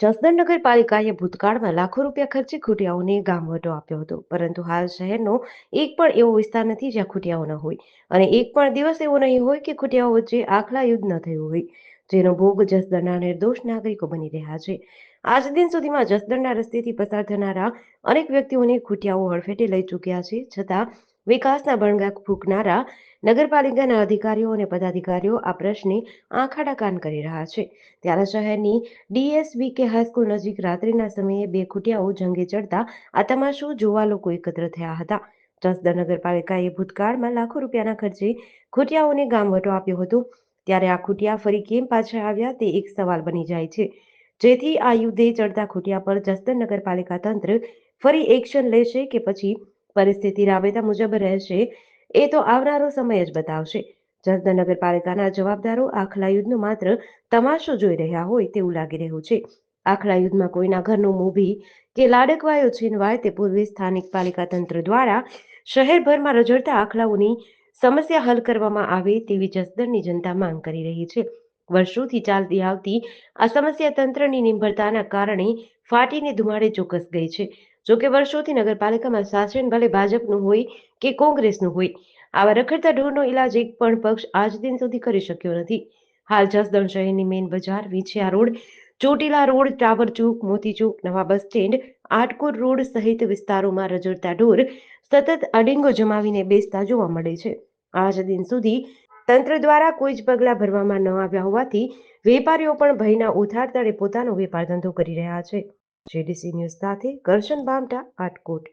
જસદણ નગરપાલિકાએ ભૂતકાળમાં લાખો રૂપિયા ખર્ચે ખૂટિયાઓને ગામવટો આપ્યો હતો. પરંતુ હાલ શહેરનો એક પણ એવો વિસ્તાર નથી જ્યાં ખૂટિયાઓ ન હોય. અને એક પણ દિવસ એવો નહીં હોય કે ખૂટિયાઓ વચ્ચે આખલા યુદ્ધ ન થયું હોય, જેનો ભોગ જસદણના નિર્દોષ નાગરિકો બની રહ્યા છે. આજ દિન સુધીમાં જસદણના રસ્તેથી પસાર થનારા અનેક વ્યક્તિઓને ખૂટિયાઓ હડફેટે લઈ ચૂક્યા છે. છતાં વિકાસના ભણગા ફૂંકનારા નગરપાલિકાના અધિકારીઓ અને પદાધિકારીઓ આ પ્રશ્ને આંખાડા કાન કરી રહ્યા છે. ત્યારે શહેરની ડીએસવી કે હાઈસ્કૂલ નજીક રાત્રિના સમયે બે ખૂટિયાઓ જંગે ચડતા આ તમાશો જોવા લોકો એકત્ર થયા હતા. જસદણ નગરપાલિકાએ ભૂતકાળમાં લાખો રૂપિયાના ખર્ચે ખૂટિયાઓને ગામવટો આપ્યો હતો. ત્યારે આ ખૂટિયા ફરી કેમ પાછા આવ્યા તે એક સવાલ બની જાય છે. જેથી આ યુદ્ધે ચડતા ખૂટિયા પર જસદણ નગરપાલિકા તંત્ર ફરી એક્શન લેશે કે પછી પરિસ્થિતિ રાબેતા મુજબ રહેશે, એ તો આવનારો સમય જ બતાવશે. જસદણ નગરપાલિકાના જવાબદારો આખલા યુદ્ધનો માત્ર તમાશો જોઈ રહ્યા હોય તેવું લાગી રહ્યું છે. આખલા યુદ્ધમાં કોઈના ઘરનું મૂભી કે લાડકવાયો છીનવાય તે પૂર્વે સ્થાનિક પાલિકા તંત્ર દ્વારા શહેરભરમાં રજડતા આખલાઓની સમસ્યા હલ કરવામાં આવે તેવી જસદણની જનતા માંગ કરી રહી છે. વર્ષોથી ચાલતી આવતી આ સમસ્યા તંત્રની નિર્ભરતાના કારણે ફાટીને ધુમાડે ચોક્કસ ગઈ છે. જોકે વર્ષોથી નગરપાલિકામાં શાસન ભલે ભાજપનું હોય કે કોંગ્રેસનું હોય, આવા રખડતા ઢોરનો ઇલાજ એક પણ પક્ષ આજ દિન સુધી કરી શક્યો નથી. હાલ જસદણ શહેરની મેઇન બજાર, Vichhiya road, Chotila road, tower ચોક, મોતી ચોક, નવા બસ સ્ટેન્ડ આટકોટ રોડ સહિત વિસ્તારોમાં રજડતા ઢોર સતત અડીંગો જમાવીને બેસતા જોવા મળે છે. આજ દિન સુધી તંત્ર દ્વારા કોઈ જ પગલાં ભરવામાં ન આવ્યા હોવાથી વેપારીઓ પણ ભયના ઉથાર તળે પોતાનો વેપાર ધંધો કરી રહ્યા છે. જેડીસી ન્યૂઝ સાથે કરશન બામટા આટકોટ.